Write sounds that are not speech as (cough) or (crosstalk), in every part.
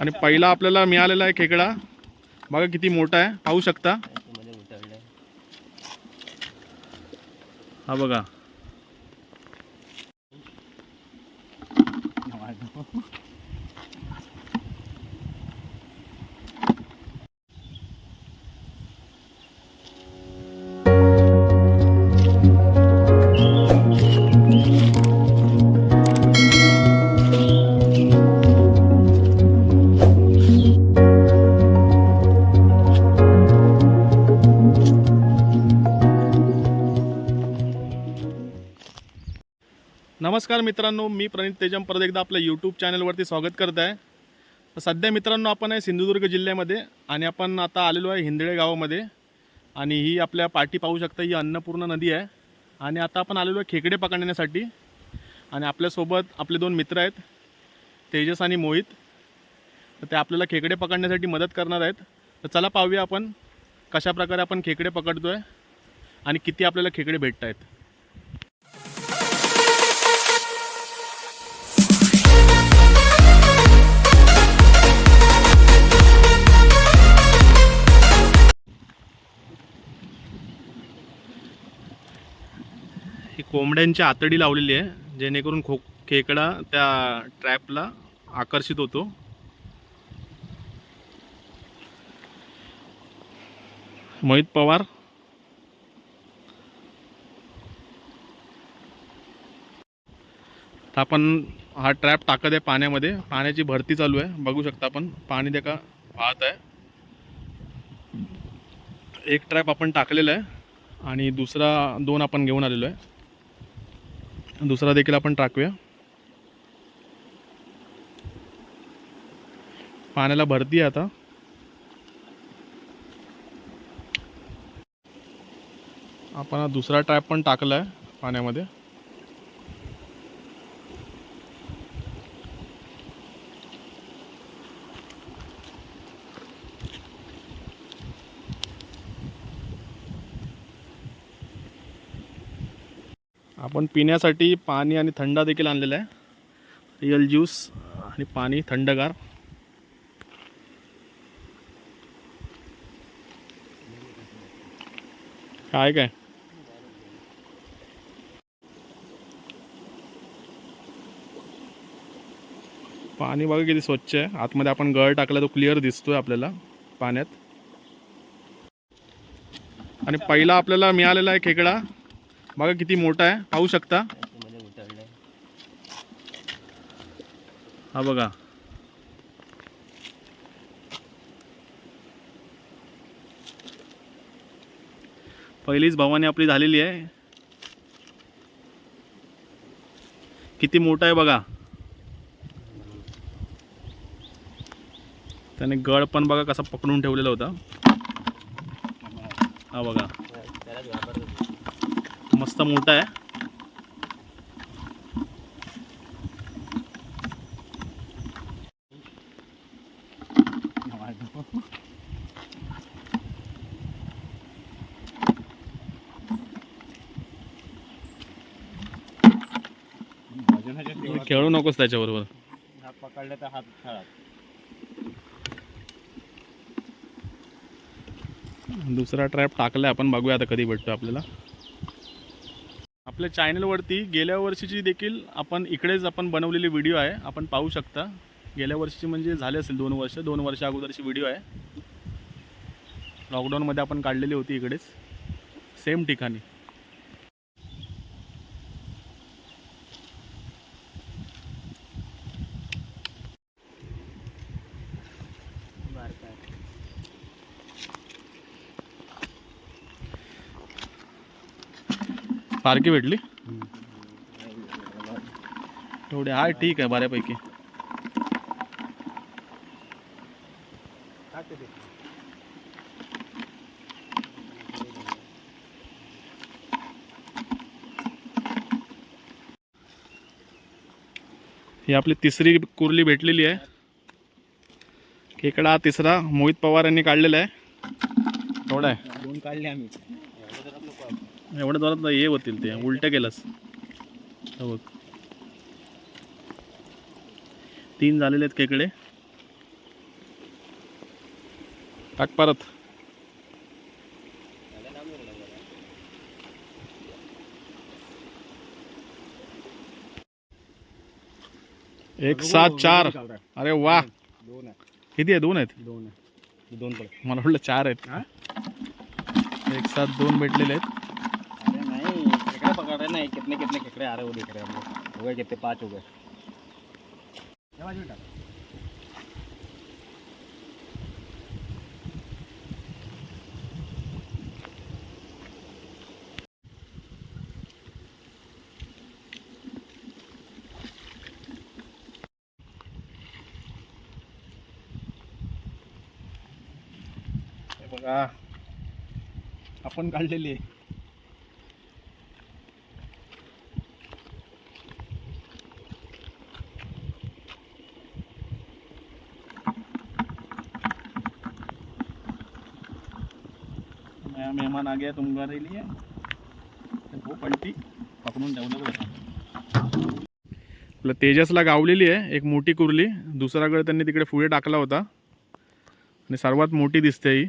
आणि पहिला आपल्याला मिळालेला आहे खेकडा. बघा किती मोठा आहे. पाहू शकता. हा बघा. नमस्कार मित्रांनो मी प्रणित तेजम परत एकदा आपल्या यूट्यूब चॅनलवरती स्वागत करत आहे. सध्या मित्रांनो आपण आहे सिंधुदुर्ग जिल्ह्यामध्ये आणि आपण आता आलेलो आहे हिंदळे गावामध्ये. आणि ही आपल्या पाठी पाहू शकता ही अन्नपूर्ण नदी आहे. आणि आता आपण आलेलो आहे खेकडे पकडण्यासाठी. आणि आपल्यासोबत आपले दोन मित्र आहेत तेजस आणि मोहित. तर ते आपल्याला खेकडे पकडण्यासाठी मदत करणार आहेत. तर चला पाहूया आपण कशाप्रकारे आपण खेकडे पकडतो आहे आणि किती आपल्याला खेकडे भेटत आहेत कोंबड्यांची आतडी लावलेली आहे जेणेकरून खो खेकडा त्या ट्रॅपला आकर्षित होतो. मोहित पवार. तर आपण हा ट्रॅप टाकत आहे पाण्यामध्ये. पाण्याची भरती चालू आहे. बघू शकता आपण पाणी त्या का वाहत आहे. एक ट्रॅप आपण टाकलेला आहे आणि दुसरा दोन आपण घेऊन आलेलो आहे. दुसरा देखील आपण टाकूया. पाण्याला भरती आहे आता. आपण हा दुसरा ट्रॅप पण टाकला आहे पाण्यामध्ये. आपण पिण्यासाठी पाणी आणि थंडा देखील आणलेला आहे. रिअल ज्यूस आणि पाणी थंडगार. काय काय? पाणी बघा किती स्वच्छ आहे. आतमध्ये आपण गळ टाकला तो क्लिअर दिसतोय आपल्याला पाण्यात. आणि पहिला आपल्याला मिळालेला आहे खेकडा. बघा किती मोठा आहे. पाहू शकता? हा बघा. पहिलीच भवानी आपली झालेली आहे. किती मोठा आहे बघा. त्याने गड पण बघा कसा पकडून ठेवलेला होता. हा बघा. मस्त मोठा आहे. खेळू नकोस त्याच्याबरोबर. हा पकडला तर हात खराब दुसरा ट्रॅप टाकलाय आपण बघूया आता कधी भेटतो आपल्याला. आपल्या चॅनलवरती गेल्या वर्षीची देखील आपण इकडेच आपण बनवलेली व्हिडिओ आहे. आपण पाहू शकता. गेल्या वर्षीची म्हणजे झाले असेल दोन वर्ष. दोन वर्ष अगोदरची व्हिडिओ आहे. लॉकडाऊनमध्ये आपण काढलेली होती इकडेच. सेम ठिकाणी. सारखी भेटली? थोडी हा ठीक आहे बऱ्यापैकी. ही आपली तिसरी कुर्ली भेटलेली आहे. खेकडा तिसरा मोहित पवार यांनी काढलेला आहे. थोडा आहे. दोन काढले आम्ही. एवढ्या जोरात हे होतील ते उलट्या केलंस. हो बघ. तीन झालेले आहेत खेकडे. टाक परत. एक सात चार. अरे वा. किती आहे? दोन आहेत? दोन मला वाटलं चार आहेत. एक सात दोन भेटलेले आहेत. रहे नहीं कितने कितने केकड़े आ रहे वो देख रहे हैं हम लोग। हो गए कितने? पाँच हो गए। बघा, आपण मेहमान आ गया तुम्हारे लिए। हो पलटी पकडून ठेवलं आपलं तेजसला गावलेली आहे एक मोठी कुर्ली. दुसरा गळ त्यांनी तिकडे पुढे टाकला होता. आणि सर्वात मोठी दिसते ही.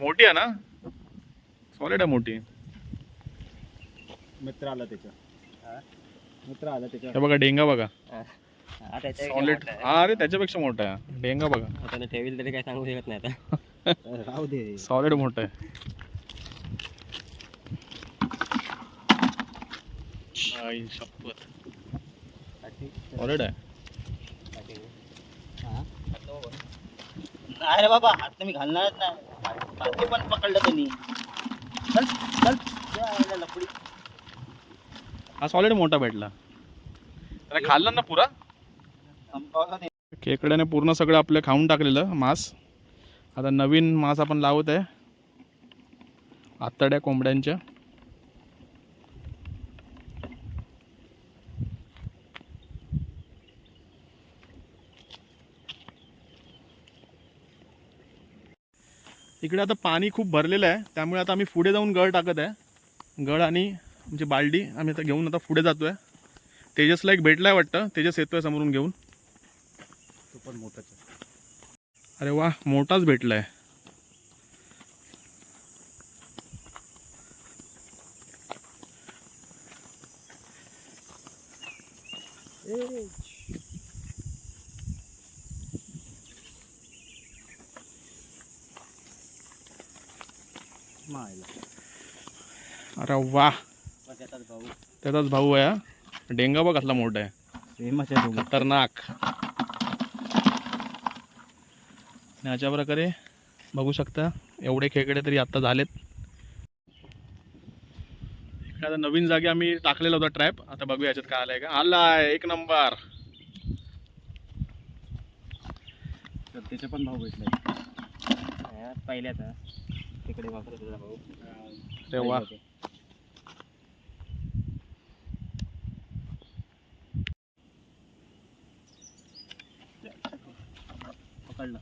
मोठी आहे ना? सॉलिड आहे मोठी. मित्र आला त्याच्या. मित्र आला त्याच्या. हे बघा डेंगा बघा. सॉलिड हा अरे त्याच्यापेक्षा मोठा आहे. डेंगा बघा. आता ठेवील तरी काय सांगू शकत नाही आता. (laughs) राहू दे. सॉलिड मोठा आहे. आई शपथ. सॉलिड आहे. नाही रे बाबा हात मी घालणारच नाही. हाती पण पकडलं त्यांनी. चल चल. द्या लपडी. हा सॉलिड मोठा भेटला. त्याला खाल्ला ना पुरा? खेकड्याने पूर्ण सगळं आपलं खाऊन टाकलेलं मांस. आता नवीन मांस आपण लावत आहे. आतड्या कोंबड्यांच्या. इकडे आता पाणी खूप भरलेलं आहे. त्यामुळे आता आम्ही पुढे जाऊन गळ टाकत आहे. गळ आणि म्हणजे बालडी आम्ही आता घेऊन आता पुढे जातो आहे तेजसला एक भेटलाय वाटतं. तेजस येतोय समोरून घेऊन. पण मोठाच अरे वा मोठाच भेटलाय. अरे वा. त्याचाच भाऊ. आहे. डेंगा बघ कसला मोठा आहे. खतरनाक. आणि अशा प्रकारे बघू शकता एवढे खेकडे तरी आता झालेत. आता नवीन जागी आम्ही टाकलेला होता ट्रॅप आता बघूया याच्यात काय आलाय का. आलाय एक नंबर. तर त्याचे पण भाऊ भेटले. पहिल्याचा तिकडे वापरत होता भाऊ. अरे वा पकडलं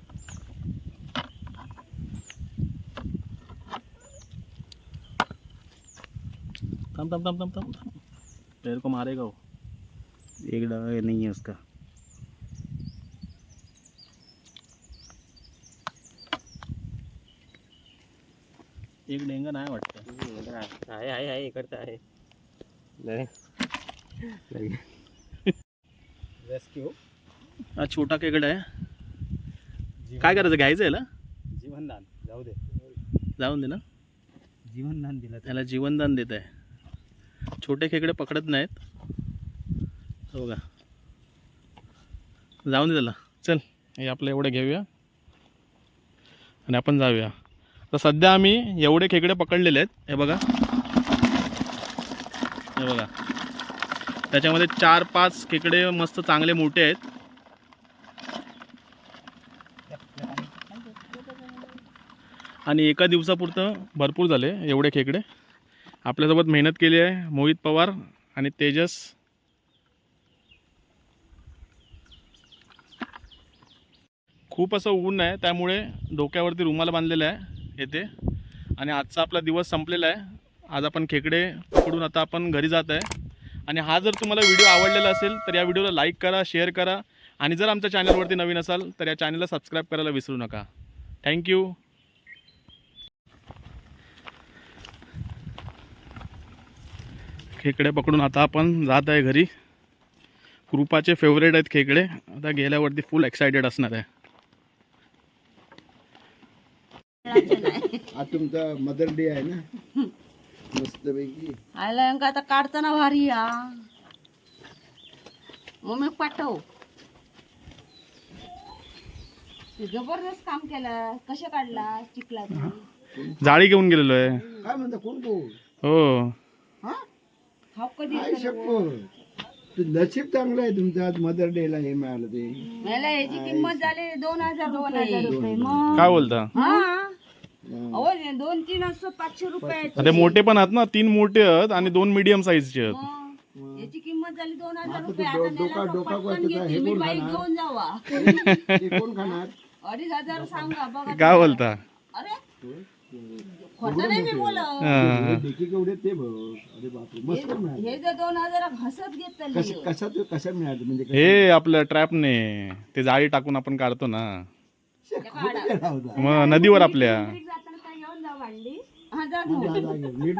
थांब थांब थांब थांब थांब तेरे को मारेगा वो. एक डगा नहीं है उसका. एक डेंगा नाही वाटतं. आहे आहे आहे इकडचं आहे. रेस्क्यू हा छोटा खेकडा आहे. काय करायचं घ्यायचं याला? जीवनदान. जाऊ दे. जाऊन दे ना. जीवनदान दिलं. त्याला जीवनदान देत आहे. छोटे खेकडे पकडत नाहीत. हो का? जाऊन दे त्याला. चल हे आपलं एवढे घेऊया. आणि आपण जाऊया. तर सध्या आम्ही एवढे खेकडे पकडलेले आहेत. हे बघा. हे बघा. त्याच्यामध्ये चार पाच खेकडे मस्त चांगले मोठे आहेत. आणि एका दिवसापुरतं भरपूर झाले एवढे खेकडे. आपल्यासोबत मेहनत केली आहे. मोहित पवार आणि तेजस. खूप असं ऊन आहे त्यामुळे डोक्यावरती रुमाल बांधलेला आहे येथे. आणि आजचा आपला दिवस संपलेला आहे. आज आपण खेकडे पकडून आता आपण घरी जात आहे. आणि हा जर तुम्हाला व्हिडिओ आवडलेला असेल तर या व्हिडिओला लाईक करा शेअर करा. आणि जर आमच्या चॅनलवरती नवीन असाल तर या चॅनलला सबस्क्राईब करायला विसरू नका. थँक्यू खेकडे पकडून आता आपण जात आहे घरी. कृपाचे फेवरेट आहेत खेकडे. आता गेल्यावरती फुल एक्सायटेड असणार आहे. आज तुमचा मदर डे आहे ना? मस्तपैकी. आयला अंका आता काढताना भारी या. मम्मी पाठव. ते जबरदस्त काम केलं. कसं काढला? चिखला जाळी घेऊन गेलेलो आहे. काय म्हणता कोण कोण हा. खाऊ कधी काय शपथ तू नशीब चांगलं आहे तुमचं. आज मदर डे ला हे मिळालं ते. मला याची किंमत झाली दोन हजार दोन हजार रुपये मग? काय बोलता? हा. हा. अहो हे दोन तीन असं पाचशे रुपये ते मोठे पण आहेत ना. तीन मोठे आहेत आणि दोन मीडियम साईजचे आहेत. मग? याची किंमत झाली दोन हजार आता रुपये. तू आता डो- डोका- नेला डोका पटकन कोयत्याचा हे घेते मी कोण बाईक खाणार? घेऊन जावा. ते कोण खाणार? अडीच हजार सांगा बघा काय बोलता? अरे? खोटं नाही मी बोलत. हा. देखी केवढे ते बघ. अरे बापरे मस्त मिळालं. हे जर दोन हजार घसत घेतलं कसं कसा ते कसं मिळालं? म्हणजे कसं? हे आपलं ट्रॅपने. ते जाळी टाकून आपण काढतो ना. कुठे गेला होता मग नदीवर आपल्या. जाताना काय घेऊन जा. वाढली हा. नीट